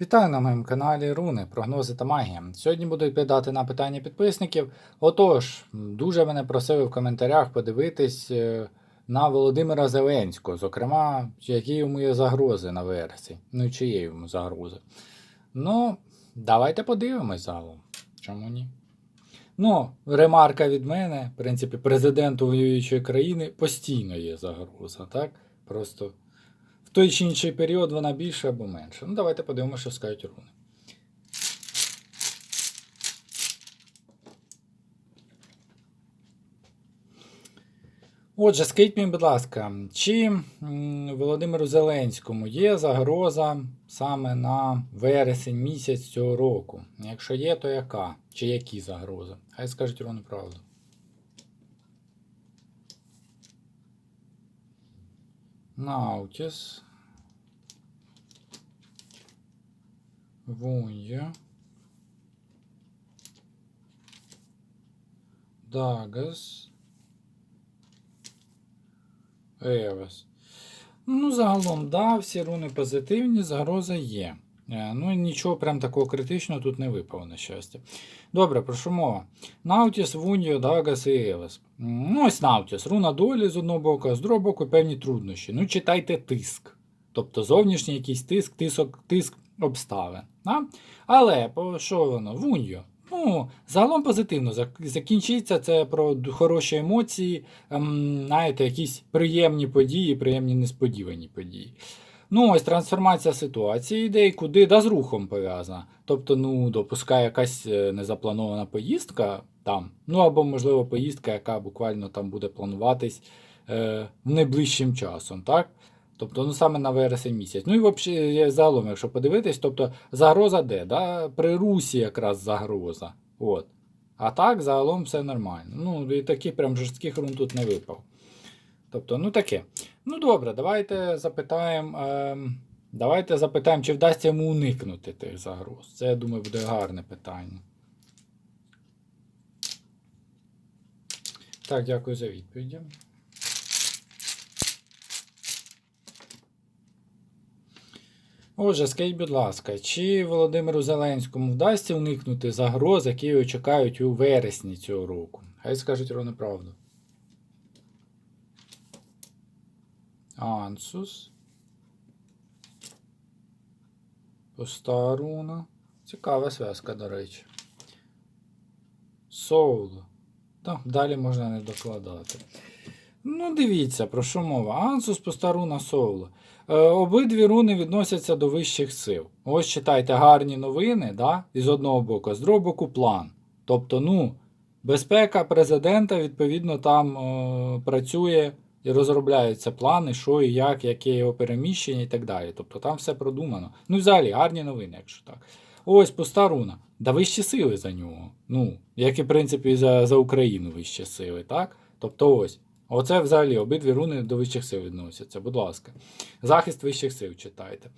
Вітаю на моєму каналі Руни, прогнози та магія. Сьогодні буду відповідати на питання підписників. Отож, дуже мене просили в коментарях подивитись е, на Володимира Зеленського, зокрема, які йому є загрози на версії. Ну чи є йому загрози. Ну, давайте подивимось загалом. Чому ні? Ну, ремарка від мене, в принципі, президенту воюючої країни постійно є загроза, так? Просто той чи інший період вона більше або менше. Ну, давайте подивимося, що скажуть руни. Отже, скажіть мені, будь ласка, чи Володимиру Зеленському є загроза саме на вересень місяць цього року? Якщо є, то яка? Чи які загрози? Хай скажуть руни правду. Наутіс. Вунья. Дагас. Евес. Ну, загалом, да, всі руни позитивні, загроза є. Е, Ну, нічого прям такого критичного тут не випало, на щастя. Добре, про що мова? Наутіс, Вуньо, Дагас і Евес. Ну, ось Наутіс. Руна долі з одного боку, а з другого боку певні труднощі. Ну, читайте тиск. Тобто зовнішній якийсь тиск, тиск, тиск обставин. Да? Але що воно? Вуньо. Ну, загалом позитивно закінчиться це про хороші емоції, ем, знаєте, якісь приємні події, приємні несподівані події. Ну, ось трансформація ситуації йде і куди, да з рухом пов'язана. Тобто, ну, допускає якась е, незапланована поїздка там, ну або, можливо, поїздка, яка буквально там буде плануватись е, найближчим часом, так? Тобто, ну саме на вересень місяць. Ну і взагалі, загалом, якщо подивитись, тобто загроза де? Да? При Русі якраз загроза. От. А так, загалом все нормально. Ну, і таких прям жорстких рун тут не випав. Тобто, ну таке. Ну добре, давайте запитаємо. ем, давайте запитаємо, чи вдасться йому уникнути тих загроз. Це, я думаю, буде гарне питання. Так, дякую за відповіді. Отже, скажіть, будь ласка, чи Володимиру Зеленському вдасться уникнути загроз, які його чекають у вересні цього року? Хай скажуть ровно правду. Ансус. Пуста руна. Цікава зв'язка, до речі. Соуло. Так, далі можна не докладати. Ну, дивіться, про що мова. Ансус, пуста руна, Соуло. Е, обидві руни відносяться до вищих сил. Ось читайте гарні новини, да? і з одного боку, з другого боку план. Тобто, ну, безпека президента, відповідно, там е, працює і розробляються плани, що і як, яке його переміщення і так далі. Тобто там все продумано. Ну, взагалі, гарні новини, якщо так. Ось пуста руна. Да вищі сили за нього. Ну, як і в принципі за, за Україну вищі сили, так? Тобто ось. Оце взагалі обидві руни до вищих сил відносяться, будь ласка. Захист вищих сил читайте.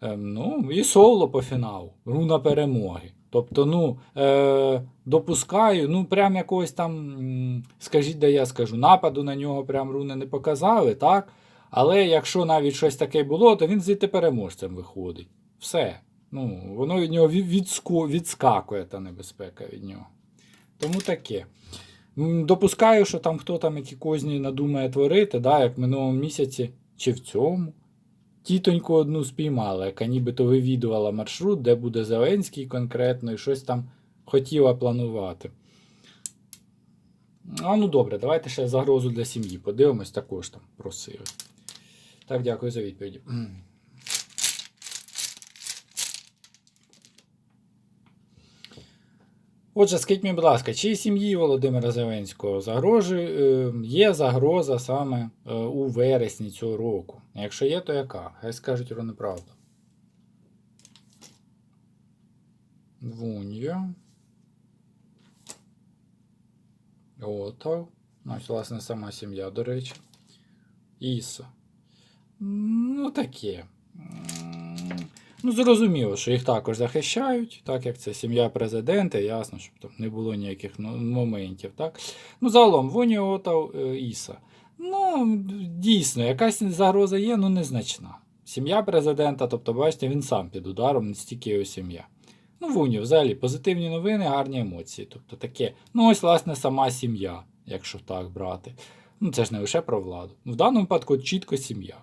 Ем, ну, і соло по фіналу. Руна перемоги. Тобто, ну, е, допускаю, ну, прям якогось там, скажіть, де я скажу, нападу на нього прям руни не показали, так? Але якщо навіть щось таке було, то він звідти переможцем виходить. Все. Ну, воно від нього відску- відскакує та небезпека від нього. Тому таке. Допускаю, що там хто там які козні надумає творити, да, як в минулому місяці чи в цьому. Тітоньку одну спіймала, яка нібито вивідувала маршрут, де буде Зеленський конкретно, і щось там хотіла планувати. А ну добре, давайте ще загрозу для сім'ї. Подивимось, також там просили. Так, дякую за відповіді. Отже, скажіть мені, будь ласка, чи сім'ї Володимира Зеленського загрожує, е, є загроза саме е, у вересні цього року? Якщо є, то яка? Хай скажуть про неправду. Вунья. Отав. Ось, власне, сама сім'я, до речі. Іса. Ну, таке. Ну, зрозуміло, що їх також захищають, так як це сім'я президента, ясно, щоб там не було ніяких ну, моментів. Так? Ну, загалом, Воні Отав е, Іса. Ну, дійсно, якась загроза є, ну незначна. сім'я президента, тобто, бачите, він сам під ударом, не стільки його сім'я. Ну, в Уні, взагалі, позитивні новини, гарні емоції. Тобто таке. Ну, ось, власне, сама сім'я, якщо так брати. Ну, це ж не лише про владу. В даному випадку чітко сім'я.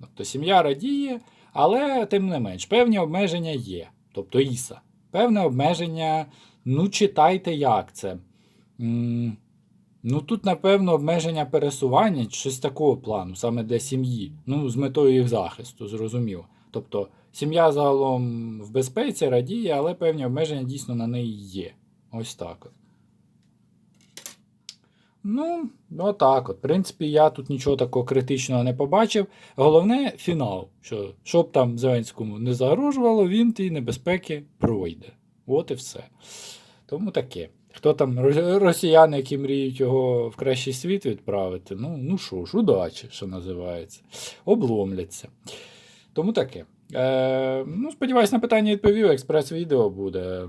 Тобто сім'я радіє, але тим не менш, певні обмеження є. Тобто Іса. Певне обмеження, ну, читайте, як це. Ну, тут, напевно, обмеження пересування, щось такого плану, саме для сім'ї. Ну, з метою їх захисту, зрозуміло. Тобто, сім'я загалом в безпеці радіє, але певні обмеження дійсно на неї є. Ось так от. Ну, отак от. В принципі, я тут нічого такого критичного не побачив. Головне фінал. Що, щоб там Зеленському не загрожувало, він ті небезпеки пройде. От і все. Тому таке. Хто там росіяни, які мріють його в кращий світ відправити, ну, ну що ж, удачі, що називається. Обломляться. Тому таке. Е, ну, сподіваюсь, на питання відповів. Експрес-відео буде.